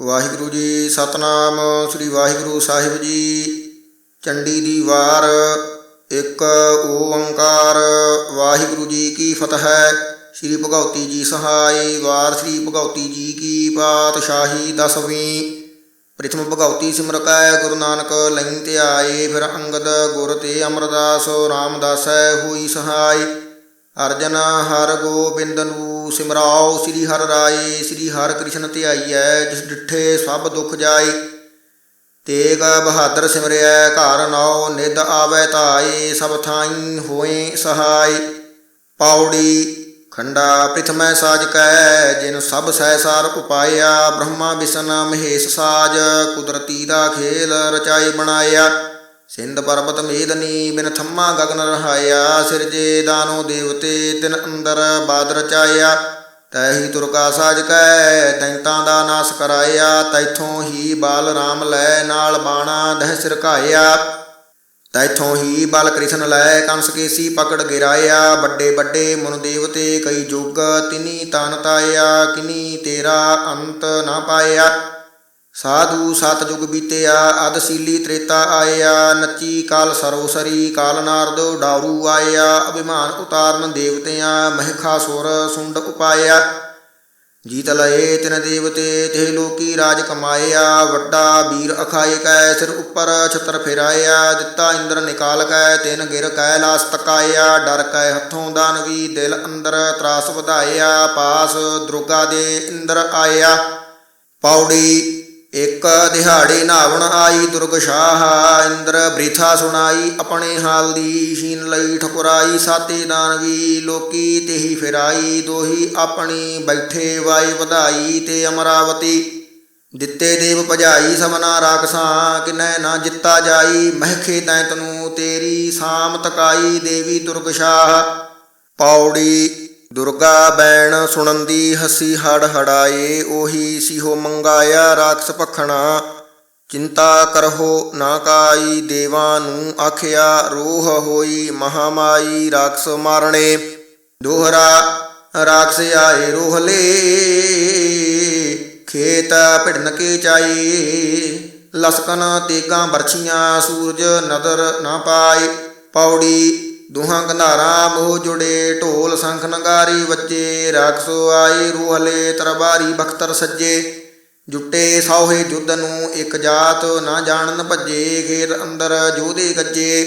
ਵਾਹਿਗੁਰੂ ਜੀ, ਸਤਨਾਮ। ਸ੍ਰੀ ਵਾਹਿਗੁਰੂ ਸਾਹਿਬ ਜੀ, ਚੰਡੀ ਦੀ ਵਾਰ, ਇੱਕ ਓੰਕਾਰ। ਵਾਹਿਗੁਰੂ ਜੀ ਕੀ ਫਤਿਹ। ਸ੍ਰੀ ਭਗਉਤੀ ਜੀ ਸਹਾਈ ਵਾਰ, ਸ੍ਰੀ ਭਗਉਤੀ ਜੀ ਕੀ ਪਾਤਸ਼ਾਹੀ ਦਸਵੀਂ। ਪ੍ਰਥਮ ਭਗਉਤੀ ਸਿਮਰ ਕੈ, ਗੁਰੂ ਨਾਨਕ ਲਈ ਤੇ ਆਏ, ਫਿਰ ਅੰਗਦ ਗੁਰ ਤੇ ਅਮਰਦਾਸ, ਰਾਮਦਾਸੈ ਹੋਈ ਸਹਾਈ। ਅਰਜਨ ਹਰ ਗੋਬਿੰਦ ਨੂੰ ਸਿਮਰਾਓ ਸ੍ਰੀ ਹਰਿ ਰਾਏ ਸ੍ਰੀ ਹਰਿ ਕ੍ਰਿਸ਼ਨ ਧਿਆਈਐ, ਜਿਸ ਡਿਠੇ ਸਭ ਦੁਖ ਜਾਏ ਤੇਗ ਬਹਾਦਰ ਸਿਮਰਿਐ, ਘਰ ਨੌ ਨਿਦ ਆਵੈ ਧਾਏ ਸਭ ਥਾਈ ਹੋਏ ਸਹਾਈ। ਪੌੜੀ, ਖੰਡਾ ਪ੍ਰਿਥਮੈ ਸਾਜ ਕੈ ਜਿਨ ਸਭ ਸਹਿਸਾਰ ਉਪਾਇਆ, ਬ੍ਰਹਮਾ ਵਿਸ਼ਨ ਮਹੇਸ਼ ਸਾਜ, ਕੁਦਰਤੀ ਦਾ ਖੇਲ ਰਚਾਈ ਬਣਾਇਆ। ਸਿੰਧ ਪਰਬਤ ਮੇਦਨੀ ਬਿਨ ਥੰਮਾ ਗਗਨ ਰਹਾਇਆ, ਸਿਰਜੇ ਦਾਨੋ ਦੇਵਤੇ ਤਿਨ ਅੰਦਰ ਬਾਦ ਰਚਾਇਆ ਤੈਹੀ ਤੁਰਕਾ ਸਾਜ ਕੈ, ਦੈਂਤਾਂ ਦਾ ਨਾਸ ਕਰਾਇਆ, ਤੈਥੋਂ ਹੀ ਬਾਲ ਰਾਮ ਲੈ ਨਾਲ ਬਾਣਾ ਦਹਿ ਸਿਰਕਾਇਆ ਤੈਥੋਂ ਹੀ ਬਾਲ ਕ੍ਰਿਸ਼ਨ ਲੈ ਕੰਸ ਕੇਸੀ ਪਕੜ ਗਿਰਾਇਆ, ਵੱਡੇ ਵੱਡੇ ਮਨ ਦੇਵਤੇ ਕਈ ਜੁਗ, ਤਿਨੀ ਤਨ ਤਾਇਆ, ਕਿਨੀ ਤੇਰਾ ਅੰਤ ਨਾ ਪਾਇਆ। ਸਾਧੂ ਸਤ ਜੁਗ ਬੀਤਿਆ ਅਦਸੀਲੀ ਤ੍ਰੇਤਾ ਆਇਆ, ਨੱਚੀ ਕਾਲ ਸਰੋਸਰੀ, ਕਾਲ ਨਾਰਦ ਡਾਰੂ ਆਇਆ, ਅਭਿਮਾਨ ਉਤਾਰਨ ਦੇਵਤਿਆਂ ਮਹਿਖਾਸੁਰ ਸੁੰਡ ਉਪਾਇਆ। ਜੀਤ ਲਏ ਤਿਨ ਦੇਵਤੇ ਤੇ ਲੋਕੀ ਰਾਜ ਕਮਾਇਆ, ਵੱਡਾ ਵੀਰ ਅਖਾਏ ਕੈ, ਸਿਰ ਉੱਪਰ ਛਤਰ ਫਿਰਾਇਆ, ਦਿੱਤਾ ਇੰਦਰ ਨਿਕਾਲ ਕੈ, ਤਿਨ ਗਿਰ ਕੈਲਾਸ ਤਕਾਇਆ, ਡਰ ਕੈ ਹੱਥੋਂ ਦਾਨਵੀ ਦਿਲ ਅੰਦਰ ਤਰਾਸ ਵਧਾਇਆ, ਪਾਸ ਦੁਰਗਾ ਦੇ ਇੰਦਰ ਆਇਆ। ਪੌੜੀ ਇਕ ਦਿਹਾੜੇ ਨਾਵਣ ਆਈ ਦੁਰਗ ਸ਼ਾਹ, ਇੰਦਰ ਬ੍ਰਿਥਾ ਸੁਣਾਈ, ਆਪਣੇ ਹਾਲ ਦੀ ਸ਼ੀਨ ਲਈ ਠਕੁਰਾਈ, ਸਾਤੇ ਦਾਨਵੀ ਲੋਕੀ ਤੇਹੀ ਫਿਰਾਈ, ਦੋਹੀ ਆਪਣੀ ਬੈਠੇ ਵਾਈ ਵਧਾਈ ਤੇ ਅਮਰਾਵਤੀ। ਦਿੱਤੇ ਦੇਵ ਭਜਾਈ ਸਭਨਾ ਰਾਖਸਾਂ ਕਿਨੈ ਨਾ ਜਿੱਤਾ ਜਾਈ, ਮਹਿਖੇ ਤੈਂ ਤਨੂੰ ਤੇਰੀ ਸਾਮ ਤਕਾਈ, ਦੇਵੀ ਦੁਰਗ ਸ਼ਾਹ। ਪੌੜੀ ਦੁਰਗਾ ਬੈਣ ਸੁਣੰਦੀ ਹਸੀ ਹੜ ਹੜਾਏ, ਉਹੀ ਸਿਹੋ ਮੰਗਾਇਆ ਰਾਖਸ ਭਖਣਾ। ਚਿੰਤਾ ਕਰਹੋ ਨਾ ਕਾਈ ਦੇਵਾਂ ਨੂੰ, ਆਖਿਆ ਰੋਹ ਹੋਈ ਮਹਾਮਾਈ ਰਾਖਸ ਮਾਰਣੇ। ਦੋਹਰਾ ਰਾਖਸ ਆਏ ਰੋਹਲੇ ਖੇਤ ਭਿੜਨ ਕੇ ਚਾਈ। ਲਸਕਨ ਤੇਗਾਂ ਬਰਛੀਆਂ, ਸੂਰਜ ਨਦਰ ਨਾ ਪਾਏ, ਪੌੜੀ ਦੁਹਾਂ ਗੰਧਾਰਾ ਮੋਹ ਜੁੜੇ, ਢੋਲ ਸੰਖ ਨਗਾਰੀ ਵੱਜੇ, ਰਾਖਸੋ ਆਏ ਰੂਹਲੇ ਤਰਬਾਰੀ ਬਖਤਰ ਸੱਜੇ। ਜੁੱਟੇ ਸੌਹੇ ਜੁੱਧ ਨੂੰ ਇੱਕ ਜਾਤ ਨਾ ਜਾਣਨ ਭੱਜੇ, ਖੇਤ ਅੰਦਰ ਜੋਧੇ ਗੱਜੇ।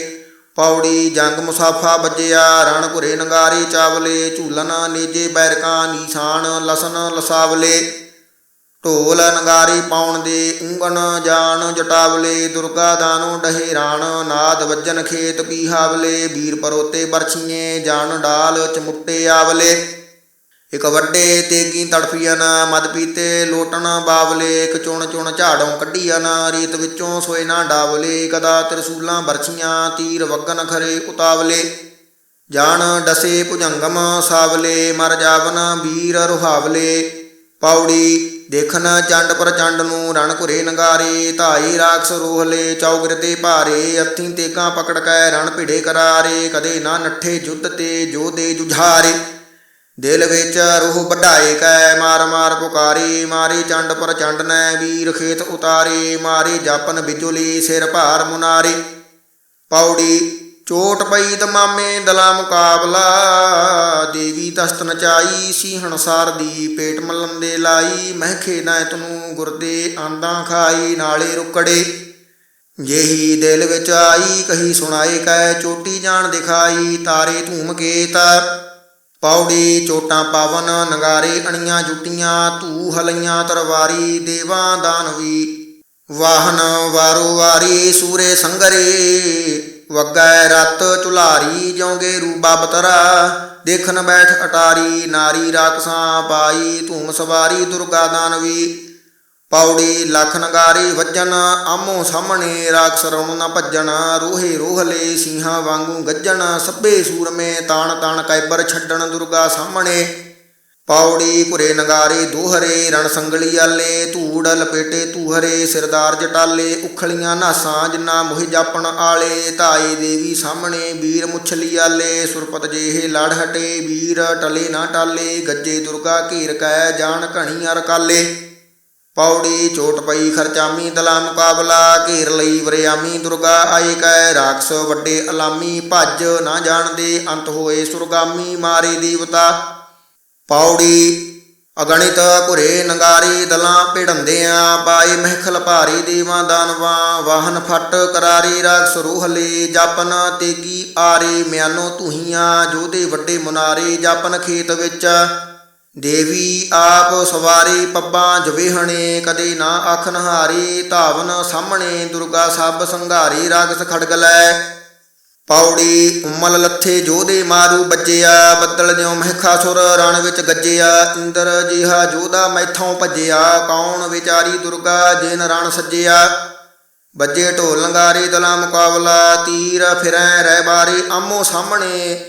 ਪੌੜੀ ਜੰਗ ਮੁਸਾਫਾ ਵੱਜਿਆ, ਰਣ ਘੁਰੇ ਨਗਾਰੀ ਚਾਵਲੇ ਝੂਲਨ ਨੀਜੇ ਬੈਰਕਾਂ, ਨੀਸਾਨ ਲਸਨ ਲਸਾਵਲੇ। ਢੋਲ ਨਗਾਰੀ ਪਾਉਣ ਦੇ ਉਂਗਣ ਜਾਣ, ਜਟਾਵਲੇ ਦੁਰਗਾ ਦਾਨੋ ਡਹੇ ਨਾਦ ਵੱਜਨ ਖੇਤ ਪੀਹਾਵਲੇ ਵੀਰ ਪਰੋਤੇ ਬਰਛੀਏ, ਜਾਣ ਡਾਲ ਚਮੁੱਟੇ ਆਵਲੇ। ਇਕ ਵੱਡੇ ਤੇਗੀ ਤੜਫੀਆਂ ਮਦ ਪੀਤੇ ਲੋਟਣ ਬਾਵਲੇ, ਇਕ ਚੁਣ ਚੁਣ ਝਾੜੋਂ ਕੱਢੀਆਂ ਰੀਤ ਵਿੱਚੋਂ ਸੋਏ ਨਾ ਡਾਵਲੇ, ਕਦਾ ਤਰਸੂਲਾਂ ਬਰਛੀਆਂ, ਤੀਰ ਵਗਨ ਖਰੇ ਉਤਾਵਲੇ। ਜਾਣ ਡਸੇ ਭੁਜੰਗਮ ਸਾਵਲੇ, ਮਰ ਜਾਵਨ ਵੀਰ ਰੁਹਾਵਲੇ, ਪੌੜੀ ਦੇਖਨ ਚੰਡ ਪ੍ਰਚੰਡ ਨੂੰ ਰਣ ਘੁਰੇ ਨਗਾਰੇ, ਧਾਈ ਰਾਖਸ ਰੋਹਲੇ ਚੌਗਰ ਤੇ ਭਾਰੇ, ਅੱਥੀ ਤੇਕਾਂ ਪਕੜ ਕੈ ਰਣ ਭਿੜੇ ਕਰਾਰੇ, ਕਦੇ ਨਾ ਨੱਠੇ ਜੁੱਧ ਤੇ ਜੋ ਦੇ ਜੁਝਾਰੇ। ਦਿਲ ਵਿੱਚ ਰੂਹ ਵਢਾਏ ਕੈ, ਮਾਰ ਮਾਰ ਪੁਕਾਰੀ, ਮਾਰੀ ਚੰਡ ਪ੍ਰਚੰਡ ਨੈ ਵੀਰ ਖੇਤ ਉਤਾਰੇ, ਮਾਰੀ ਜਾਪਨ ਬਿਜੁਲੀ ਸਿਰ ਭਾਰ ਮੁਨਾਰੇ। ਪੌੜੀ ਚੋਟ ਪਈ ਦਮਾਮੇ ਦਲਾ ਮੁਕਾਬਲਾ। ਦੇਵੀ ਤਸਤ ਨਚਾਈ, ਸੀਹਣ ਸਾਰ ਦੀ ਪੇਟ ਮਲੰਦੇ ਲਾਈ। ਮਹਿਖੇ ਨਾ ਤਨੂੰ ਗੁਰਦੇ ਆਂਦਾਂ ਖਾਈ, ਨਾਲੇ ਰੁਕੜੇ। ਜੇਹੀ ਦਿਲ ਵਿੱਚ ਆਈ, ਕਹੀ ਸੁਣਾਏ ਕੈ, ਚੋਟੀ ਜਾਣ ਦਿਖਾਈ, ਤਾਰੇ ਧੂਮ ਕੇਤ ਪੌੜੀ ਚੋਟਾਂ ਪਾਵਨ, ਨਗਾਰੇ ਅਣੀਆਂ ਜੁਟੀਆਂ ਧੂ ਹਲਈਆਂ ਤਰਵਾਰੀ, ਦੇਵਾਂ ਦਾਨਵੀ ਵਾਹਨ ਵਾਰੋ ਵਾਰੀ, ਸੂਰੇ ਸੰਗਰੇ। ਵਗੈ ਰਤ ਚੁਲਾਰੀ ਜੋਗੇ ਰੂਬਾ ਬਤਰਾ। ਦੇਖਨ ਬੈਠ ਅਟਾਰੀ, ਨਾਰੀ ਰਾਕਸਾਂ ਪਾਈ, ਧੂਮ ਸਵਾਰੀ ਦੁਰਗਾ ਦਾਨਵੀ। ਪੌੜੀ ਲਖ ਨਗਾਰੀ ਵੱਜਣ, ਆਮੋ ਸਾਹਮਣੇ ਰਾਖਸ ਰਉਣ ਨਾ ਭੱਜਣ। ਰੋਹੇ ਰੋਹਲੇ ਸਿੰਘਾਂ ਵਾਂਗੂ ਗੱਜਣ ਸੱਬੇ ਸੂਰਮੇ ਤਾਣ ਤਾਣ ਕੈਬਰ ਛੱਡਣ ਦੁਰਗਾ ਸਾਹਮਣੇ। ਪੌੜੀ ਘੁਰੇ ਨਗਾਰੇ ਦੋਹਰੇ, ਰਣ ਸੰਗਲੀ ਆਲੇ, ਧੂੜ ਲਪੇਟੇ ਧੂਹਰੇ ਸਿਰਦਾਰ ਜਟਾਲੇ, ਉਖਲੀਆਂ ਨਾਸਾਂ ਜਿੰਨਾ ਮੋਹਿ ਜਾਪਣ ਆਲੇ ਧਾਈ ਦੇਵੀ ਸਾਹਮਣੇ, ਵੀਰ ਮੁਛਲੀ ਆਲੇ, ਸੁਰਪਤ ਜੇਹੇ ਲੜ ਹਟੇ, ਵੀਰ ਟਲੇ ਨਾ ਟਾਲੇ, ਗੱਜੇ ਦੁਰਗਾ ਘੇਰ ਕੈ ਜਾਣ ਘਣੀ ਅਰ ਕਾਲੇ। ਪੌੜੀ ਚੋਟ ਪਈ ਖਰਚਾਮੀ ਦਲਾ ਮੁਕਾਬਲਾ, ਘੇਰ ਲਈ ਵਰਿਆਮੀ ਦੁਰਗਾ ਆਏ ਕੈ, ਰਾਖਸ ਵੱਡੇ ਅਲਾਮੀ, ਭੱਜ ਨਾ ਜਾਣਦੇ, ਅੰਤ ਹੋਏ ਸੁਰਗਾਮੀ, ਮਾਰੇ ਦੇਵਤਾ। ਪੌੜੀ ਅਗਣਿਤ ਘੁਰੇ ਨਗਾਰੀ ਦਲਾਂ ਭਿੜੰਦਿਆਂ ਪਾਏ ਮਹਿਖਲ ਭਾਰੀ ਦੇਵਾਂ ਦਾਨਵਾਂ ਵਾਹਨ ਫਟ ਕਰਾਰੀ ਰਾਗ ਸਰੂਹਲੇ ਜਪਨ ਤੇਗੀ ਆਰੇ ਮਿਆਨੋ ਤੁਹੀਆਂ ਜੋਦੇ ਵੱਡੇ ਮੁਨਾਰੇ ਜਪਨ ਖੇਤ ਵਿੱਚ ਦੇਵੀ ਆਪ ਸਵਾਰੀ ਪੱਬਾਂ ਜਵੇਹਣੇ, ਕਦੇ ਨਾ ਅੱਖ ਨਹਾਰੀ ਧਾਵਨ ਸਾਹਮਣੇ ਦੁਰਗਾ ਸਭ ਸੰਘਾਰੀ ਰਾਗਸ ਖੜਗਲੈ ਪੌੜੀ ਉਮਲ ਲੱਥੇ ਜੋਦੇ ਮਾਰੂ ਬੱਜਿਆ, ਬੱਦਲ ਜਿਉ ਮਹਿਖਾਸੁਰ ਰਣ ਵਿੱਚ ਗੱਜਿਆ, ਇੰਦਰ ਜਿਹਾ ਜੋਦਾ ਮੈਥੋਂ ਭੱਜਿਆ, ਕੌਣ ਵਿਚਾਰੀ ਦੁਰਗਾ ਜਿਨ ਰਣ ਸੱਜਿਆ? ਬੱਜੇ ਢੋਲ ਲੰਗਾਰੇ ਦਲਾ ਮੁਕਾਬਲਾ, ਤੀਰ ਫਿਰੈ ਰਹਿ ਬਾਰੇ ਆਮੋ ਸਾਹਮਣੇ।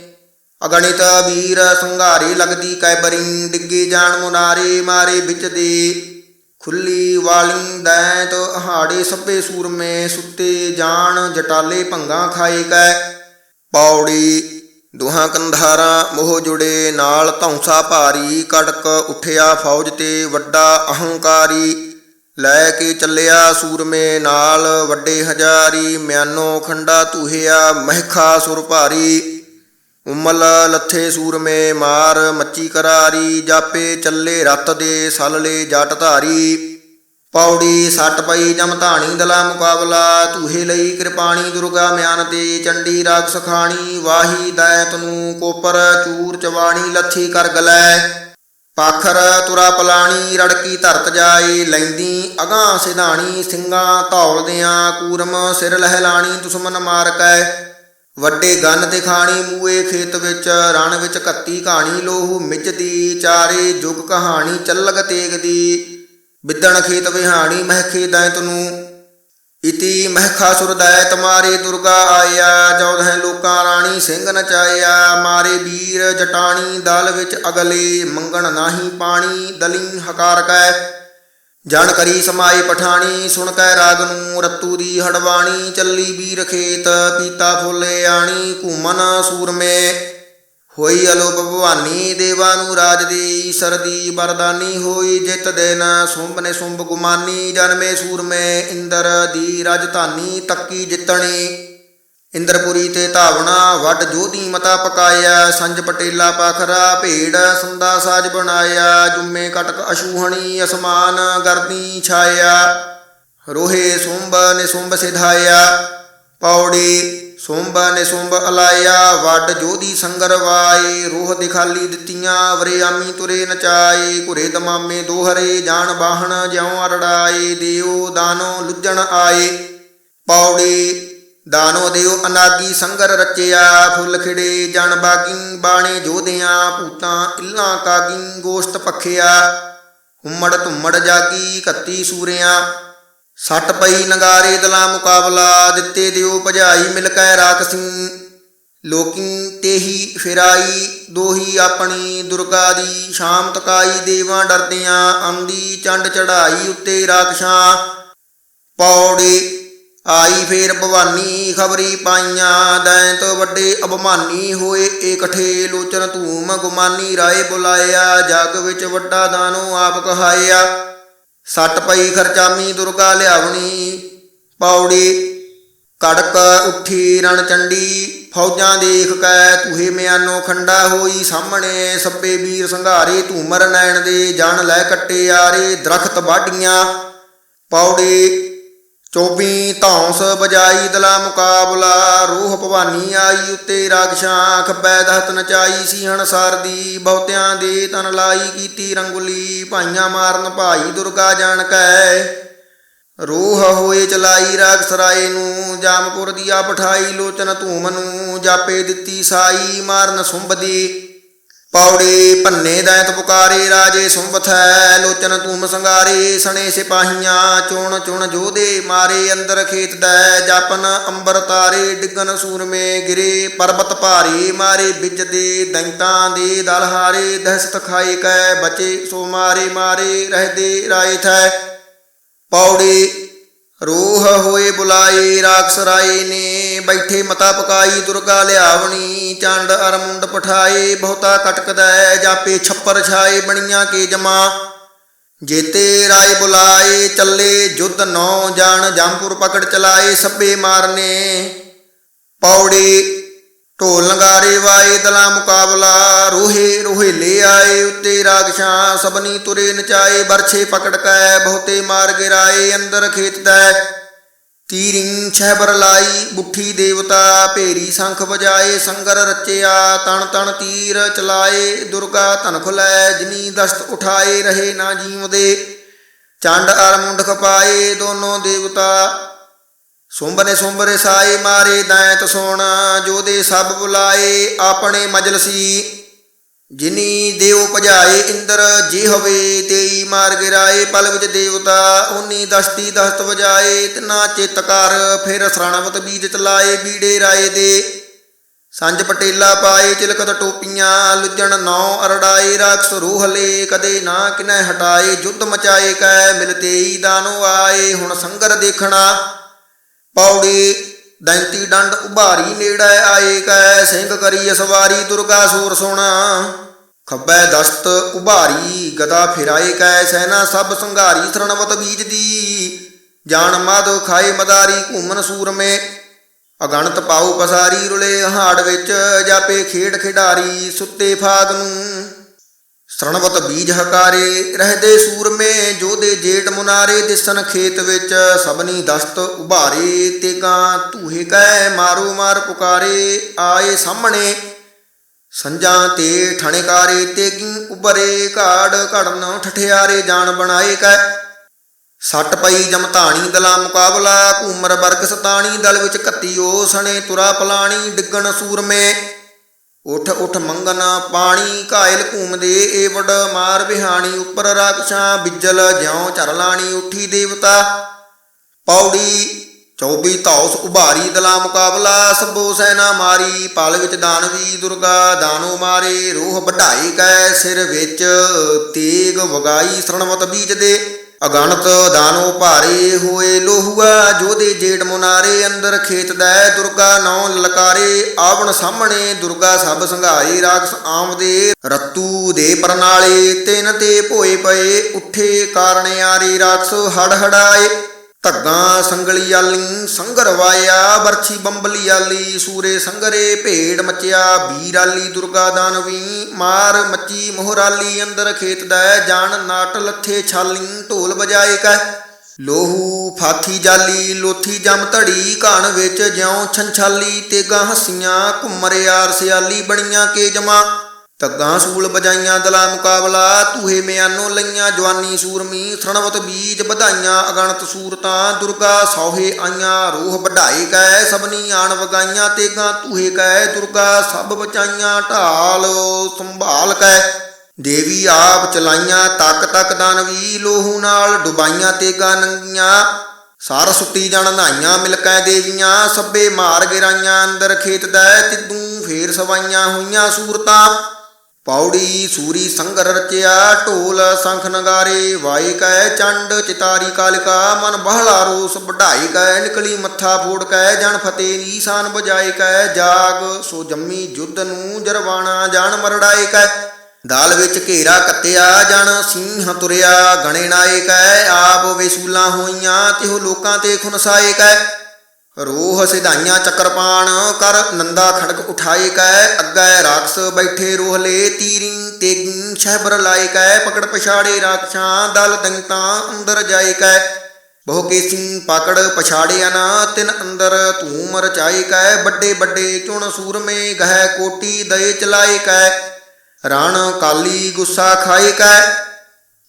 ਅਗਣਿਤ ਵੀਰ ਸੰਘਾਰੀ ਲਗਦੀ ਕੈਬਰੀ, ਡਿੱਗੇ ਜਾਣ ਮੁਨਾਰੇ, ਮਾਰੇ ਵਿੱਚ ਦੇ। ਖੁੱਲੀ ਵਾਲੀ ਦੈਂਤ ਹਾੜੇ ਸੱਬੇ ਸੂਰਮੇ ਸੁੱਤੇ ਜਾਣ, ਜਟਾਲੇ ਭੰਗਾ ਖਾਏ ਕੈ। ਪੌੜੀ ਦੁਹਾਂ ਕੰਧਾਰਾਂ ਮੋਹ ਜੁੜੇ, ਨਾਲ ਧੌਂਸਾ ਭਾਰੀ, ਕੜਕ ਉਠਿਆ ਫੌਜ ਤੇ ਵੱਡਾ ਅਹੰਕਾਰੀ। ਲੈ ਕੇ ਚੱਲਿਆ ਸੂਰਮੇ ਨਾਲ ਵੱਡੇ ਹਜ਼ਾਰੀ, ਮਿਆਨੋ ਖੰਡਾ ਧੂਹਿਆ ਮਹਿਖਾ ਸੁਰ ਭਾਰੀ। ਉਮਲ ਲੱਥੇ ਸੂਰਮੇ ਮਾਰ ਮੱਚੀ ਕਰਾਰੀ, ਜਾਪੇ ਚੱਲੇ ਰੱਤ ਦੇ ਸਲਲੇ ਜਟ ਧਾਰੀ। ਪੌੜੀ ਸੱਟ ਪਈ ਜਮ ਧਾਣੀ ਦਲਾ ਮੁਕਾਬਲਾ ਤੂਹੇ ਲਈ ਕਿਰਪਾਣੀ ਦੁਰਗਾ ਮਿਆਨ ਤੇ ਚੰਡੀ ਰਾਗ ਸਖਾਣੀ ਵਾਹੀ ਦੈਤ ਨੂੰ ਕੋਪਰ ਚੂਰ ਚਵਾਣੀ, ਲੱਥੀ ਕਰ ਗਲੈ। ਪਾਖਰ ਤੁਰਾ ਪਲਾਣੀ, ਰੜਕੀ ਧਰਤ ਜਾਏ, ਲੈਂਦੀ ਅਗਾਂ ਸਿਧਾਣੀ, ਸਿੰਘਾਂ ਧੌਲਦਿਆਂ ਕੂਰਮ ਸਿਰ ਲਹਿਲਾਣੀ, ਦੁਸ਼ਮਨ ਮਾਰ ਕੈ। ਵੱਡੇ ਗੰਨ ਤੇ ਖਾਣੀ ਮੂਏ ਖੇਤ ਵਿੱਚ, ਰਣ ਵਿੱਚ ਕੱਤੀ ਕਹਾਣੀ ਲੋਹੂ ਮਿੱਚਦੀ ਚਾਰੇ ਜੁਗ ਕਹਾਣੀ ਚੱਲਗ ਤੇਗ ਦੀ ਬਿੱਦਣ ਖੇਤ ਵਿਹਾਣੀ ਮਹਿਖੇ ਦੈਤ ਨੂੰ, ਇਤੀ ਮਹਿਖਾ ਸੁਰ ਦੈਤ ਮਾਰੇ ਦੁਰਗਾ ਆਇਆ। ਜੋਧੈ ਲੋਕਾਂ ਰਾਣੀ ਸਿੰਘ ਨਚਾਇਆ। ਮਾਰੇ ਵੀਰ ਜਟਾਣੀ ਦਲ ਵਿੱਚ ਅਗਲੇ ਮੰਗਣ ਨਾਹੀ ਪਾਣੀ, ਦਲੀ ਹਕਾਰ ਕੈ। ਜਨ ਕਰੀ ਸਮਾਈ ਪਠਾਣੀ, ਸੁਣ ਕੈ ਰਾਗ ਨੂੰ, ਰਤੂ ਦੀ ਹੜਵਾਣੀ, ਚੱਲੀ ਵੀਰ ਖੇਤ ਪੀਤਾ ਫੁੱਲੇ ਆਣੀ ਘੂਮਨ ਸੂਰਮੇ। ਹੋਈ ਅਲੋਪ ਭਵਾਨੀ, ਦੇਵਾ ਨੂੰ ਰਾਜ ਦੀ ਸਰਦੀ ਬਰਦਾਨੀ ਹੋਈ ਜਿਤ ਦਿਨ ਸੁੰਭ ਨੇ ਸੁੰਭ ਗੁਮਾਨੀ, ਜਨਮੇ ਸੂਰਮੇ, ਇੰਦਰ ਦੀ ਰਾਜਧਾਨੀ, ਤੱਕੀ ਜਿੱਤਣੀ। ਇੰਦਰਪੁਰੀ ਤੇ ਧਾਵਣਾ ਵੱਡ ਜੋਧੀ ਮਤਾ ਪਕਾਇਆ, ਸੰਜ ਪਟੇਲਾ ਪਾਖਰਾ ਭੇੜ ਸੰਦਾ ਸਾਜ ਬਣਾਇਆ, ਜੁਮੇ ਕਟਕ ਅਸ਼ੂਹਣੀ ਅਸਮਾਨ ਗਰਦੀ ਛਾਇਆ। ਰੋਹੇ ਸੁੰਭ ਨੇ ਸਿਧਾਇਆ, ਪੌੜੀ ਸੁੰਭ ਨੇ ਅਲਾਇਆ ਵੱਡ ਜੋਧੀ ਸੰਗਰ ਵਾਏ, ਰੋਹ ਦਿਖਾਲੀ ਦਿੱਤੀਆਂ, ਵਰਿਆਮੀ ਤੁਰੇ ਨਚਾਏ, ਘੁਰੇ ਦਮਾਮੇ ਦੋਹਰੇ, ਜਾਣ ਬਾਹਣ ਜਿਉ ਅਰੜਾਏ ਦਿਓ ਦਾਨੋ ਲੁੱਜਣ ਆਏ। ਪੌੜੀ ਦਾਨੋ ਦਿਓ ਅਨਾਗੀ ਸੰਗਰ ਰਚਿਆ, ਫੁੱਲ ਖਿੜੇ ਜਨ ਬਾਗੀ, ਬਾਣੇ ਜੋਧਿਆਂ, ਭੂਤਾਂ, ਇੱਲਾਂ ਕਾਗੀ, ਗੋਸ਼ਤ ਪਖਿਆ। ਹੁਮੜ ਧੁੰਮੜ ਜਾਗੀ ਕੱਤੀ ਸੂਰਿਆਂ। ਸੱਟ ਪਈ ਨਗਾਰੇ ਦਲਾ ਮੁਕਾਬਲਾ, ਦਿੱਤੇ ਦਿਓ ਭਜਾਈ ਮਿਲ ਕੈ ਰਾਖਸੀ। ਲੋਕੀ ਤੇਹੀ ਫਿਰਾਈ, ਦੋਹੀ ਆਪਣੀ ਦੁਰਗਾ ਦੀ ਸ਼ਾਮ ਤਕਾਈ, ਦੇਵਾਂ ਡਰਦਿਆਂ ਆਂਦੀ ਚੰਡ ਚੜਾਈ ਉੱਤੇ ਰਾਖਸ਼ਾਂ। ਪੌੜੀ ਆਈ ਫੇਰ ਭਵਾਨੀ ਖਬਰੀ ਪਾਈਆਂ ਦੈਂਤ ਵੱਡੇ ਅਭਮਾਨੀ ਹੋਏ ਇਕਠੇ ਲੋਚਨ ਧੂਮ ਗੁਮਾਨੀ ਰਾਏ ਬੁਲਾਇਆ, ਜਗ ਵਿੱਚ ਵੱਡਾ ਦਾਨੋ ਆਪ ਕਹਾਇਆ। ਸੱਟ ਪਈ ਖਰਚਾਮੀ ਦੁਰਗਾ ਲਿਆਵਣੀ, ਪੌੜੀ ਕੜਕ ਉੱਠੀ ਰਣ ਚੰਡੀ, ਫੌਜਾਂ ਦੇਖ ਕੈ ਤੁਹੇ ਮਿਆਨੋ ਖੰਡਾ ਹੋਈ, ਸਾਹਮਣੇ ਸੱਬੇ ਵੀਰ ਸੰਘਾਰੇ ਧੂਮਰ ਨੈਣ ਦੇ, ਜਾਣ ਲੈ ਕੱਟੇ ਆਰੇ ਦਰਖਤ ਬਾਡੀਆਂ ਪੌੜੀ ਚੌਬੀ ਧੌਂਸ ਬਜਾਈ ਦਲਾ ਮੁਕਾਬਲਾ, ਰੂਹ ਭਵਾਨੀ ਆਈ ਉੱਤੇ ਰਾਗਸ਼ਾਂ ਖੱਬੈ ਦਹਤ ਨਚਾਈ, ਸੀਹਣ ਸਰਦੀ, ਬਹੁਤਿਆਂ ਦੇ ਤਨ ਲਾਈ, ਕੀਤੀ ਰੰਗੁਲੀ, ਭਾਈਆਂ ਮਾਰਨ ਭਾਈ, ਦੁਰਗਾ ਜਾਣ ਕੈ। ਰੂਹ ਹੋਏ ਚਲਾਈ ਰਾਗ ਸਰਾਏ ਨੂੰ, ਜਾਮਪੁਰ ਦੀਆ ਪਠਾਈ, ਲੋਚਨ ਧੂਮ ਨੂੰ, ਜਾਪੇ ਦਿੱਤੀ ਸਾਈ, ਮਾਰਨ ਸੁੰਭਦੀ ਪੌੜੀ ਭੰਨੇ ਦੈਤ ਪੁਕਾਰੇ ਰਾਜੇ ਸੁੰਭਥੈ ਲੋਚਨ ਧੂਮ ਸੰਗਾਰੇ, ਸਣੇ ਸਿਪਾਹੀਆਂ ਚੁਣ ਚੁਣ ਜੋਧੇ ਮਾਰੇ, ਅੰਦਰ ਖੇਤ ਦੈ ਜਾਪਨ ਅੰਬਰ ਤਾਰੇ, ਡਿੱਗਨ ਸੂਰਮੇ ਗਿਰੇ, ਪਰਬਤ ਭਾਰੀ ਮਾਰੇ, ਬਿਜ ਦੇ ਦੈਂਤਾਂ ਦੇ ਦਲ ਹਾਰੇ, ਦਹਿਸ਼ਤ ਖਾਈ ਕੈ ਬਚੇ ਸੋ ਮਾਰੇ ਮਾਰੇ, ਰਹਦੇ ਰਾਏ ਥੈ। ਪੌੜੀ ਰੋਹ ਹੋਏ ਬੁਲਾਏ ਰਾਖਸ ਰਾਏ ਨੇ, ਬੈਠੇ ਮਤਾ ਪਕਾਈ, ਦੁਰਗਾ ਲਿਆਵਣੀ, ਚੰਡ ਅਰਮੁੰਡ ਪਠਾਏ, ਬਹੁਤਾ ਕਟਕਦਾ ਜਾਪੇ ਛੱਪਰ ਛਾਏ, ਬਣੀਆਂ ਕੇ ਜਮਾ। ਜੇਤੇ ਰਾਏ ਬੁਲਾਏ, ਚੱਲੇ ਜੁੱਧ ਨੌ ਜਾਣ ਜੰਪੁਰ ਪਕੜ ਚਲਾਏ, ਸੱਬੇ ਮਾਰਨੇ। ਪੌੜੀ ਢੋਲ ਨਗਾਰੇ ਵਾਏ ਦਲਾ ਮੁਕਾਬਲਾ, ਰੋਹੇ ਰੋਹੇ ਲੈ ਆਏ ਉੱਤੇ ਰਾਗਸ਼ਾਂ ਸਬਨੀ ਤੁਰੇ ਨਚਾਏ ਬਰਛੇ ਪਕੜ ਕੈ, ਬਹੁਤੇ ਮਾਰ ਗਿਰਾਏ, ਅੰਦਰ ਖੇਤ ਦੈ। ਤੀਰਿੰ ਛਹਿਬਰ ਲਾਈ, ਬੁੱਠੀ ਦੇਵਤਾ, ਭੇਰੀ ਸੰਖ ਵਜਾਏ, ਸੰਗਰ ਰਚਿਆ, ਤਣ ਤਣ ਤੀਰ ਚਲਾਏ, ਦੁਰਗਾ ਧਨ ਖੁਲੈ, ਜਿਨੀ ਦਸਤ ਉਠਾਏ, ਰਹੇ ਨਾ ਜੀਵਦੇ। ਚੰਡ ਅਰ ਮੁੰਡ ਖਪਾਏ ਦੋਨੋਂ ਦੇਵਤਾ ਸੁੰਭ ਨੇ ਸੁੰਭ ਰਸਾਏ ਮਾਰੇ ਦੈਂਤ ਸੋਣ, ਜੋਦੇ ਸਭ ਬੁਲਾਏ ਆਪਣੇ ਮਜਲਸੀ। ਜਿਨੀ ਦੇਵ ਭਜਾਏ ਇੰਦਰ, ਜੇ ਹਵੇ ਤੇਈ ਮਾਰ ਗਿਰਾਏ ਪਲ ਵਿੱਚ ਦੇਵਤਾ ਉਨੀ ਦਸਤੀ ਦਸਤ ਵਜਾਏ, ਤਿਨਾ ਚਿਤ ਕਰ, ਫਿਰ ਸਰਣਵਤ ਬੀਜ ਚਲਾਏ ਬੀੜੇ ਰਾਏ ਦੇ। ਸੰਜ ਪਟੇਲਾ ਪਾਏ ਚਿਲਕਤ ਟੋਪੀਆਂ, ਲੁੱਜਣ ਨੌ ਅਰੜਾਏ, ਰਾਖਸ ਰੂਹਲੇ ਕਦੇ ਨਾ ਕਿਨੈ ਹਟਾਏ, ਜੁੱਧ ਮਚਾਏ, ਕੈ ਮਿਲਤੇਈ ਦਾਨੋ ਆਏ, ਹੁਣ ਸੰਗਰ ਦੇਖਣਾ। ਪੌੜੀ ਦੈਂਤੀ ਡੰਡ ਉਭਾਰੀ ਨੇੜੇ ਆਏ ਕੈ, ਸਿੰਘ ਕਰੀ ਅਸਵਾਰੀ ਦੁਰਗਾ ਸੂਰ ਸੋਣਾ। ਖੱਬੈ ਦਸਤ ਉਭਾਰੀ ਗਦਾ ਫਿਰਾਏ ਕੈ, ਸੈਨਾ ਸਭ ਸੰਘਾਰੀ ਸਰਣਵਤ ਬੀਜ ਦੀ ਜਾਣ ਮਦ ਖਾਏ ਮਦਾਰੀ ਘੂਮਨ ਸੂਰਮੇ, ਅਗਣਤ ਪਾਉ ਪਸਾਰੀ ਰੁਲੇ ਹਾੜ ਵਿੱਚ, ਜਾਪੇ ਖੇਡ ਖਿਡਾਰੀ ਸੁੱਤੇ ਫਾਗ ਨੂੰ। ਸਰਣਵਤ ਬੀਜ ਹਕਾਰੇ, ਰਹਦੇ ਸੂਰਮੇ ਜੋਦੇ ਜੇਟ ਮੁਨਾਰੇ, ਦਿਸਨ ਖੇਤ ਵਿੱਚ ਸਬਨੀ ਦਸਤ ਉਭਾਰੇ ਤੇ ਗਾਂ ਧੂਹੇ ਕੈ ਮਾਰੋ ਮਾਰ ਪੁਕਾਰੇ, ਆਏ ਸਾਹਮਣੇ ਸੰਜਾਂ ਤੇ ਠਣੇਕਾਰੇ ਤੇ ਕੀ ਉਬਰੇ ਘਾੜ ਘੜਨ ਠਠਿਆਰੇ ਜਾਣ ਬਣਾਏ ਕੈ ਸੱਟ ਪਈ ਜਮਤਾਣੀ ਦਲਾ ਮੁਕਾਬਲਾ, ਘੂਮਰ ਬਰਗ ਸਤਾਣੀ, ਦਲ ਵਿੱਚ ਕੱਤੀਓ ਸਣੇ ਤੁਰਾ ਪਲਾਣੀ ਡਿੱਗਣ ਸੂਰਮੇ। ਉਠ ਉਠ ਮੰਗਨ ਪਾਣੀ ਘਾਇਲ ਘੂਮਦੇ ਏਵੜ ਮਾਰ ਬਿਹਾਣੀ ਉੱਪਰ ਰਾਖਸ਼ਾਂ ਬਿਜਲ ਜਿਉ ਚਰ ਲਾਣੀ ਉਠੀ ਦੇਵਤਾ। ਪੌੜੀ 24 ਧੌਸ ਉਭਾਰੀ ਦਲਾ ਮੁਕਾਬਲਾ, ਸਭੋ ਸੈਨਾ ਮਾਰੀ, ਪਲ ਵਿੱਚ ਦਾਨਵੀ ਦੁਰਗਾ, ਦਾਨੋ ਮਾਰੇ, ਰੋਹ ਵਢਾਈ ਕੈ ਸਿਰ ਵਿੱਚ, ਤੇਗ ਵਗਾਈ ਸਰਣਵਤ ਬੀਜ ਦੇ ਅਗਣਤ ਦਾਨੋ ਭਾਰੇ ਹੋਏ ਲੋਹੁਆ ਜੋਦੇ ਜੇੜ ਮੁਨਾਰੇ ਅੰਦਰ ਖੇਤ ਦੈ, ਦੁਰਗਾ ਨੌ ਲਲਕਾਰੇ, ਆਵਣ ਸਾਹਮਣੇ ਦੁਰਗਾ ਸਭ ਸੰਘਾਏ, ਰਾਖਸ ਆਮਦੇ ਰਤੂ ਦੇ ਪਰਨਾਲੇ, ਤਿੰਨ ਤੇ ਭੋਏ ਪਏ, ਉੱਠੇ ਕਾਰਣ ਆਰੇ ਰਾਖਸ ਹੜ ਧੱਗਾ ਸੰਗਲੀ ਆਲੀ, ਸੰਗਰ ਵਾਇਆ, ਬਰਛੀ ਬੰਬਲੀ ਆਲੀ, ਸੂਰੇ ਸੰਗਰੇ ਭੇੜ ਮਚਿਆ ਬੀਰਾਲੀ ਦੁਰਗਾ ਦਾਨਵੀ ਮਾਰ ਮੱਚੀ ਮੋਹਰਾਲੀ ਅੰਦਰ ਖੇਤ ਦੈ ਜਾਣ ਨਾਟ ਲੱਥੇ ਛਾਲੀ, ਢੋਲ ਵਜਾਏ ਕੈ ਲੋਹੂ ਫਾਥੀ ਜਾਲੀ, ਲੋਥੀ ਜਮ ਧੜੀ, ਘਣ ਵਿੱਚ ਜਿਉ ਛੰਛਾਲੀ, ਤੇਗਾ ਹੱਸੀਆਂ ਘੁੰਮਰਿਆਰ ਸਿਆਲੀ, ਬਣੀਆਂ ਕੇ ਜਮਾ। ਤੱਗਾਂ ਸੂਲ ਬਜਾਈਆਂ ਦਲਾ ਮੁਕਾਬਲਾ ਤੂਹੇ ਮਿਆਨੋ ਲਈਆਂ ਜਵਾਨੀ ਸੂਰਮੀ ਸਰਣਵਤ ਬੀਜ ਵਧਾਈਆਂ ਅਗਣਤ ਸੂਰਤਾਂ, ਦੁਰਗਾ ਸੌਹੇ ਆਈਆਂ, ਰੋਹ ਵਢਾਈ ਕੈ ਸਭਨੀ ਆਣ ਵਗਾਈਆਂ ਤੇਗਾ ਤੂਹੇ ਕੈ ਦੁਰਗਾ ਸਭ ਬਚਾਈਆਂ, ਢਾਲ ਸੰਭਾਲ ਕੈ ਦੇਵੀ ਆਪ ਚਲਾਈਆਂ ਤੱਕ ਤੱਕ ਦਾਨਵੀ ਲੋਹੂ ਨਾਲ ਡੁਬਾਈਆਂ ਤੇਗਾ ਨੰਗੀਆਂ। ਸਾਰ ਸੁੱਤੀ ਜਾਣ ਨਾਈਆਂ ਮਿਲਕੈ ਦੇਵੀਆਂ ਸੱਬੇ ਮਾਰ ਗਿਰਾਈਆਂ ਅੰਦਰ ਖੇਤ ਦੈ ਤਿੱਦੂ ਫੇਰ ਸਵਾਈਆਂ ਹੋਈਆਂ ਸੂਰਤਾਂ। ਪੌੜੀ ਸੂਰੀ ਸੰਗਰ ਰਚਿਆ, ਢੋਲ ਸੰਖ ਨਗਾਰੇ, ਵਾਈ ਕੈ ਚੰਡ, ਚਿਤਾਰੀ ਕਾਲਿਕਾ, ਮਨ ਬਹਲਾ ਰੋਸ, ਵਢਾਈ ਕੈ, ਨਿਕਲੀ ਮੱਥਾ ਫੋੜ ਕੈ, ਜਨ ਫਤਿਹ ਨੀਸਾਨ ਬਜਾਏ ਕੈ, ਜਾਗ ਸੋ ਜੰਮੀ ਜੁੱਧ ਨੂੰ ਜਰਵਾਣਾ ਜਾਣ ਮਰੜਾਏ ਕੈ। ਦਾਲ ਵਿੱਚ ਘੇਰਾ ਕੱਤਿਆ, ਜਨ ਸਿੰਘ ਤੁਰਿਆ, ਗਣੇ ਨਾਏ ਕੈ, ਆਪ ਵੇਸੂਲਾਂ ਹੋਈਆਂ, ਤਿਹੁ ਲੋਕਾਂ ਤੇ ਖੁਨਸਾਏ ਕੈ। ਰੋਹ ਸਿਧਾਈਆਂ ਚੱਕਰਪਾਣ ਕਰ, ਨੰਦਾ ਖੜਕ ਉਠਾਏ ਕੈ ਅੱਗੇ ਰਾਖਸ ਬੈਠੇ ਰੋਹਲੇ ਤੀਰੀ ਤੇਗੀ, ਸ਼ਹਿਬਰ ਲਾਏ ਕੈ ਪਕੜ ਪਛਾੜੇ ਰਾਖਸ਼ਾਂ, ਦਲ ਦੰਤਾਂ ਅੰਦਰ ਜਾਏ ਕੈ ਬਹੁ ਕੇਸੀ ਪਕੜ ਪਛਾੜਿਆ ਨਾ, ਤਿਨ ਅੰਦਰ ਧੂਮ ਰਚਾਏ ਕੈ ਵੱਡੇ ਵੱਡੇ ਚੁਣ ਸੂਰਮੇ ਗਹਿ ਕੋਟੀ ਦਏ ਚਲਾਏ ਕੈ ਰਣ ਕਾਲੀ ਗੁੱਸਾ ਖਾਏ ਕੈ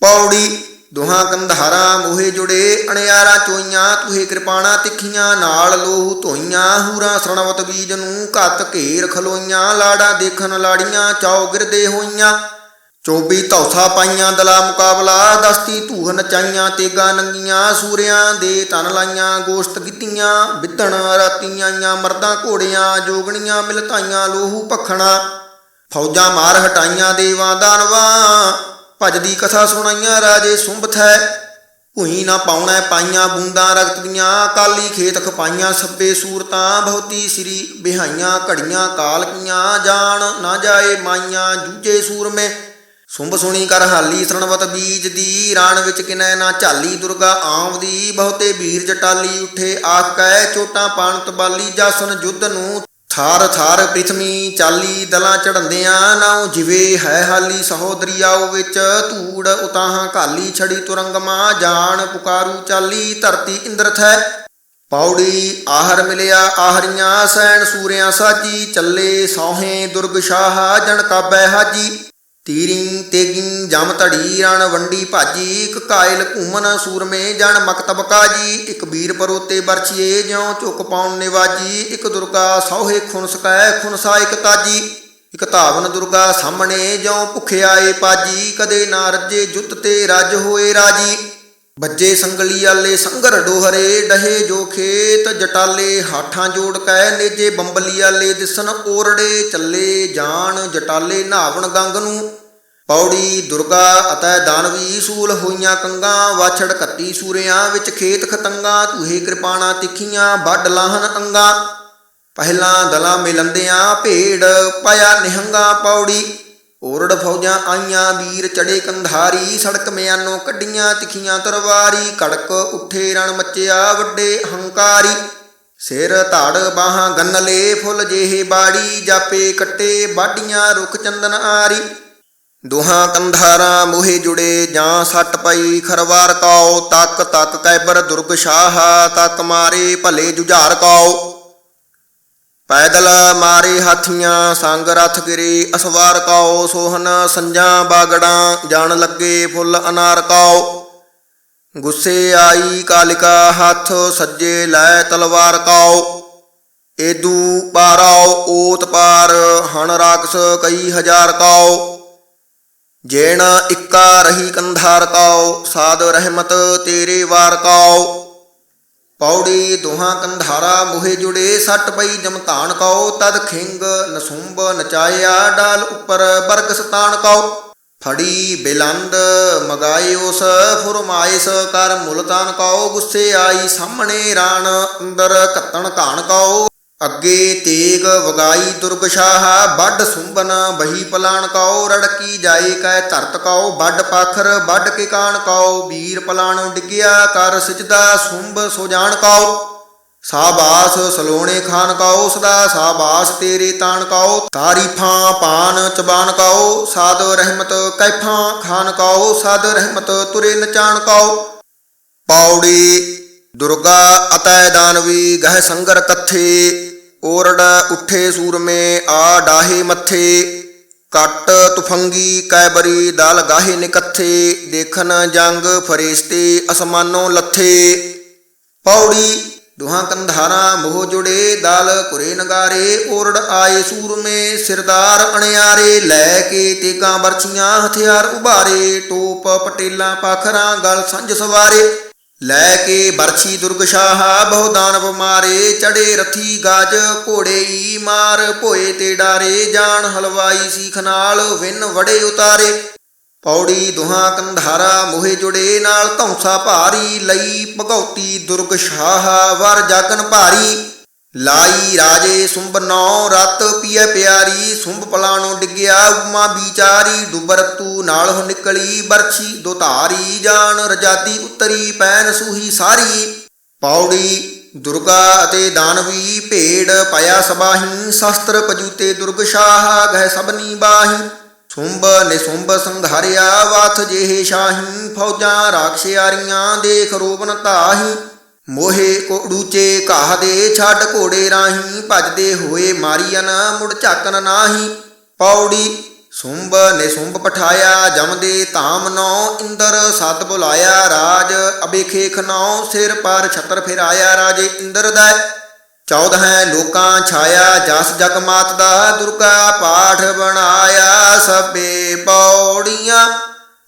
ਪੌੜੀ ਦੋਹਾਂ ਕੰਧਾਰਾਂ ਮੋਹੇ ਜੁੜੇ, ਅਣਿਆਰਾ ਚੋਈਆਂ, ਤੁਹੇ ਕਿਰਪਾਣਾ ਤਿੱਖੀਆਂ, ਨਾਲ ਲੋਹ ਧੋਈਆਂ, ਹੂਰਾਂ ਸਰਣਵਤ ਬੀਜ ਨੂੰ ਘੱਤ ਘੇਰ ਖਲੋਈਆਂ, ਲਾੜਾ ਦੇਖਣ ਲਾੜੀਆਂ ਚੌ ਗਿਰਦੇ ਹੋਈਆਂ। ਚੌਬੀ ਧੌਸਾ ਪਾਈਆਂ, ਦਲਾ ਮੁਕਾਬਲਾ, ਦਸਤੀ ਧੂਹ ਨਚਾਈਆਂ ਤੇਗਾ ਨੰਗੀਆਂ, ਸੂਰਿਆਂ ਦੇ ਤਨ ਲਾਈਆਂ, ਗੋਸ਼ਤ ਗਿੱਤੀਆਂ ਵਿਦਣ ਰਾਤੀਆਂ ਆਈਆਂ, ਮਰਦਾਂ ਘੋੜਿਆਂ, ਜੋਗਣੀਆਂ ਮਿਲਤਾਈਆਂ, ਲੋਹੂ ਭਖਣਾ, ਫੌਜਾਂ ਮਾਰ ਹਟਾਈਆਂ, ਦੇਵਾਂ ਦਾਨਵਾਂ। ਭਜਦੀ ਕਥਾ ਸੁਣਾਈਆਂ, ਰਾਜੇ ਸੁੰਭ ਥੈ। ਭੂਈ ਨਾ ਪਾਉਣਾ ਪਾਈਆਂ ਬੂੰਦਾਂ, ਰਗਤ ਦੀਆਂ ਕਾਲੀ ਖੇਤ ਖਪਾਈਆਂ, ਸੱਬੇ ਸੂਰਤਾਂ, ਬਹੁਤੀ ਸ੍ਰੀ ਬਿਹਾਈਆਂ, ਘੜੀਆਂ ਕਾਲ ਕੀਆਂ, ਜਾਣ ਨਾ ਜਾਏ ਮਾਈਆਂ, ਜੂਝੇ ਸੂਰਮੇ। ਸੁੰਭ ਸੁਣੀ ਕਰ ਹਾਲੀ ਸਰਣਵਤ ਬੀਜ ਦੀ, ਰਾਣ ਵਿੱਚ ਕਿਨੈ ਨਾ ਝਾਲੀ ਦੁਰਗਾ ਆਵਦੀ ਬਹੁਤੇ ਵੀਰ ਜਟਾਲੀ ਉੱਠੇ ਆਖ ਕੈ, ਚੋਟਾਂ ਪਾਣਤ ਬਾਲੀ, ਜਾਸਨ ਜੁੱਧ ਨੂੰ ਥਾਰ ਥਾਰ ਪ੍ਰਿਥਮੀ ਚਾਲੀ ਦਲਾਂ ਚੜੰਦਿਆਂ ਨਾਉ ਜਿਵੇ ਹੈ ਹਾਲੀ ਸਹੋਦਰੀ ਆਓ ਵਿੱਚ ਧੂੜ ਉਤਾਹਾਂ ਘਾਲੀ ਛੜੀ ਤੁਰੰਗਮਾ ਜਾਣ ਪੁਕਾਰੂ ਚਾਲੀ ਧਰਤੀ ਇੰਦਰਥ ਹੈ ਪੌੜੀ ਆਹਰ ਮਿਲਿਆ ਆਹਰੀਆਂ ਸੈਣ ਸੂਰਿਆਂ ਸਾਜੀ ਚੱਲੇ ਸੌਹੇ ਦੁਰਗ ਸ਼ਾਹ ਜਣ ਕਾਬੈ ਹਾਜੀ। ਤੀਰੀ ਤੇਗੀ ਜਮ ਧੜੀ ਰਣ ਵੰਡੀ ਭਾਜੀ, ਇੱਕ ਕਾਇਲ ਘੂਮਨ ਸੂਰਮੇ ਜਣ ਮਕਤਬ ਕਾਜੀ, ਇੱਕ ਵੀਰ ਪਰੋਤੇ ਬਰਛੀਏ, ਜਿਉ ਝੁਕ ਪਾਉਣ ਨਿਵਾਜੀ, ਇੱਕ ਦੁਰਗਾ ਸੌਹੇ ਖੁਨ ਸਕੈ ਖੁਨਸਾ ਇਕ ਤਾਜੀ ਇੱਕ ਧਾਵਨ ਦੁਰਗਾ ਸਾਹਮਣੇ ਜਿਉ ਭੁਖਿਆ ਏ ਪਾਜੀ, ਕਦੇ ਨਾ ਰੱਜੇ ਜੁੱਤ ਤੇ ਰੱਜ ਹੋਏ ਰਾਜੀ। ਬੱਜੇ ਸੰਗਲੀ ਆਲੇ ਸੰਗਰ ਡੋਹਰੇ, ਡਹੇ ਜੋ ਖੇਤ ਜਟਾਲੇ, ਹਾਠਾਂ ਜੋੜ ਕੈ ਨੇਜੇ ਬੰਬਲੀ ਆਲੇ, ਦਿਸਨ ਓਰੜੇ ਚੱਲੇ ਜਾਣ ਜਟਾਲੇ ਨਹਾਵਣ ਗੰਗ ਨੂੰ। ਪੌੜੀ ਦੁਰਗਾ ਅਤੇ ਦਾਨਵੀ ਸੂਲ ਹੋਈਆਂ ਕੰਗਾ, ਵਾਛੜ ਕੱਤੀ ਸੂਰਿਆਂ ਵਿੱਚ ਖੇਤ ਖਤੰਗਾ, ਤੂਹੇ ਕਿਰਪਾਣਾ ਤਿੱਖੀਆਂ ਵੱਡ ਲਾਹਨ ਅੰਗਾ। ਪਹਿਲਾਂ ਦਲਾ ਮਿਲੰਦਿਆਂ ਭੇੜ ਪਾਇਆ ਨਿਹੰਗਾ ਪੌੜੀ। ਓਰੜ ਫੌਜਾਂ ਆਈਆਂ ਵੀਰ ਚੜੇ ਕੰਧਾਰੀ, ਸੜਕ ਮਿਆਨੋਂ ਕੱਢੀਆਂ ਤਿਖੀਆਂ ਤਰਵਾਰੀ, ਕੜਕ ਉੱਠੇ ਰਣ ਮੱਚਿਆ ਵੱਡੇ ਹੰਕਾਰੀ। ਸਿਰ ਧੜ ਬਾਹਾਂ ਗੰਨਲੇ, ਫੁੱਲ ਜਿਹੇ ਬਾੜੀ, ਜਾਪੇ ਕੱਟੇ ਬਾਡੀਆਂ ਰੁੱਖ ਚੰਦਨ ਆਰੀ। ਦੋਹਾਂ ਕੰਧਾਰਾਂ ਮੋਹੇ ਜੁੜੇ, ਜਾਂ ਸੱਟ ਪਈ, ਖਰਵਾਰ ਕਾਓ, ਤੱਕ ਤੱਕ ਕੈਬਰ ਦੁਰਗ ਸ਼ਾਹ, ਤੱਕ ਮਾਰੇ ਭਲੇ ਜੁਝਾਰ ਕਾਓ। ਪੈਦਲ ਮਾਰੇ ਹਾਥੀਆਂ, ਸੰਗ ਰਥ ਗਿਰੇ, ਅਸਵਾਰ ਕਾਓ, ਸੋਹਨ ਸੰਜਾਂ ਬਾਗੜਾਂ, ਜਾਣ ਲੱਗੇ ਫੁੱਲ ਅਨਾਰ ਕਾਓ। ਗੁੱਸੇ ਆਈ ਕਾਲਿਕਾ ਹੱਥ, ਸੱਜੇ ਲੈ ਤਲਵਾਰ ਕਾਓ। ਏਦੂ ਪਾਰਾਓ ਓਤ ਪਾਰ, ਹਣ ਰਾਖਸ ਕਈ ਹਜ਼ਾਰ ਕਾਓ। ਜੇਣ ਇੱਕਾ ਰਹੀ ਕੰਧਾਰ ਕਾਓ, ਸਾਧ ਰਹਿਮਤ ਤੇਰੇ ਵਾਰ ਕਾਓ। ਪੌੜੀ ਦੋਹਾਂ ਕੰਧਾਰਾ ਮੋਹੇ ਜੁੜੇ, ਸੱਟ ਪਈ ਜਮਤਾਨ ਕਉ, ਤਦ ਖਿੰਗ ਨਸੁੰਬ ਨਚਾਇਆ ਡਾਲ ਉੱਪਰ ਬਰਗ ਸਤਾਨ ਕਉ। ਫੜੀ ਬਿਲੰਦ, ਮਗਾਏ ਉਸ, ਫੁਰਮਾਇਸ ਕਰ ਮੁਲਤਾਨ ਕਉ, ਗੁੱਸੇ ਆਈ ਸਾਹਮਣੇ ਰਾਣ, ਅੰਦਰ ਕੱਤਣ ਘਾਣ ਕਉ। ਅੱਗੇ ਤੇਗ ਵਗਾਈ ਦੁਰਗ ਸ਼ਾਹ ਵੱਡ ਸੁੰਬਨ ਬਹੀ ਪਲਾਣ ਕਉ, ਰੜਕੀ ਜਾਏ ਕੈ ਧਰਤ ਕਉ ਵੱਡ ਪਾਖਰ ਵੱਡ ਕੇ ਕਾਣ ਕਉ, ਵੀਰ ਪਲਾਣੋਂ ਡਿੱਗਿਆ ਕਰ ਸਿਜਦਾ ਸੁੰਬ ਸੋ ਜਾਣ ਕਉ। ਸਾਬਾਸ ਸਲੋਣੇ ਖਾਨ ਕਉ, ਸਦਾ ਸਾਬਾਸ ਤੇਰੇ ਤਾਣ ਕਉ। ਤਾਰੀਫਾਂ ਪਾਨ ਚਬਾਨ ਕਉ ਸਾਦ ਰਹਿਮਤ ਕੈਫਾਂ ਖਾਨ ਕਉ ਸਾਦ ਰਹਿਮਤ ਤੁਰੇ ਨਚਾਣ ਕਉ। ਪੌੜੀ ਦੁਰਗਾ ਅਤੈ ਦਾਨਵੀ, ਗਹਿ ਸੰਗਰ ਕਥੇ। ਓਰੜ ਉੱਠੇ ਸੂਰਮੇ, ਆ ਡਾਹੇ ਮੱਥੇ, ਕੱਟ ਤੁਫੰਗੀ ਕੈਬਰੀ, ਦਲ ਗਾਹੇ ਨਿਕੱਥੇ ਦੇਖਨ ਜੰਗ ਫਰਿਸ਼ਤੇ, ਅਸਮਾਨੋਂ ਲੱਥੇ। ਪੌੜੀ, ਦੁਹਾਂ ਕੰਧਾਰਾਂ ਮੋਹ ਜੁੜੇ, ਦਲ ਕੁਰੇ ਨਗਾਰੇ, ਓਰੜ ਆਏ ਸੂਰਮੇ, ਸਿਰਦਾਰ ਅਣਿਆਰੇ, ਲੈ ਕੇ ਤੇਗਾਂ ਬਰਛੀਆਂ ਹਥਿਆਰ ਉਭਾਰੇ, ਟੋਪ ਪਟੇਲਾਂ ਪਾਖਰਾਂ ਗਲ ਸੰਜ ਸਵਾਰੇ। ਲੈ ਕੇ ਬਰਛੀ ਦੁਰਗ ਸ਼ਾਹ, ਬਹੁ ਦਾਨਵ ਮਾਰੇ, ਚੜੇ ਰਥੀ ਗਾਜ ਘੋੜੇ ਈ ਮਾਰ, ਭੋਏ ਤੇ ਡਾਰੇ ਜਾਣ ਹਲਵਾਈ ਸੀਖ ਨਾਲ, ਵਿਨ ਵੜੇ ਉਤਾਰੇ। ਪੌੜੀ ਦੁਹਾਂ ਕੰਧਾਰਾ ਮੋਹੇ ਜੁੜੇ, ਨਾਲ ਧੌਂਸਾ ਭਾਰੀ ਲਈ, ਭਗਉਤੀ ਦੁਰਗਸ਼ਾਹ ਵਰ ਜਾਗਨ ਭਾਰੀ। ਲਾਈ ਰਾਜੇ ਸੁੰਭ ਨੌ ਰਤ ਪੀਏ ਪਿਆਰੀ ਸੁੰਭ ਪਲਾਣੋਂ ਡਿੱਗਿਆ ਉਮਾ ਵਿਚਾਰੀ, ਡੁਬਰਤੂ ਨਾਲ ਹੋ ਨਿਕਲੀ ਬਰਛੀ, ਦੁਧਾਰੀ ਜਾਣ ਰਜਾਦੀ ਉਤਰੀ ਪੈਨ ਸੂਹੀ ਸਾਰੀ। ਪੌੜੀ, ਦੁਰਗਾ ਅਤੇ ਦਾਨਵੀ ਭੇੜ ਪਾਇਆ ਸਬਾਹੀ, ਸ਼ਸਤਰ ਪਜੂਤੇ ਦੁਰਗ ਸ਼ਾਹ ਗਹਿ ਸਬਨੀ ਬਾਹੀ। ਸੁੰਭ ਨਿਸੁੰਭ ਸੰਘਾਰਿਆ ਵਾਥ ਜਿਹੇ ਸ਼ਾਹੀ, ਫੌਜਾਂ ਰਾਖਸ਼ਿਆਰੀਆਂ ਦੇਖ ਰੋਬਨ ਤਾਹੀ ਮੋਹੇ ਕੋੜੂਚੇ ਘਾਹ ਦੇ ਛੱਡ ਘੋੜੇ ਰਾਹੀਂ ਭਜਦੇ ਹੋਏ ਮਾਰੀਅਨ ਮੁੜ ਝਾਕਨ ਨਾਹੀ। ਪੌੜੀ ਸੁੰਭ ਨੇ ਸੁੰਭ ਪਠਾਇਆ, ਜਮਦੇ ਧਾਮ ਨੌ, ਇੰਦਰ ਸਤ ਬੁਲਾਇਆ ਰਾਜ। ਅਬੇਖੇਖ ਨੌ ਸਿਰ ਪਰ ਛਤਰ ਫਿਰਾਇਆ ਰਾਜੇ ਇੰਦਰ ਦਾ। ਚੌਦਹ ਲੋਕਾਂ ਛਾਇਆ, ਜਸ ਜਗ ਮਾਤ ਦਾ, ਦੁਰਗਾ ਪਾਠ ਬਣਾਇਆ। ਸਭੇ ਪੌੜੀਆਂ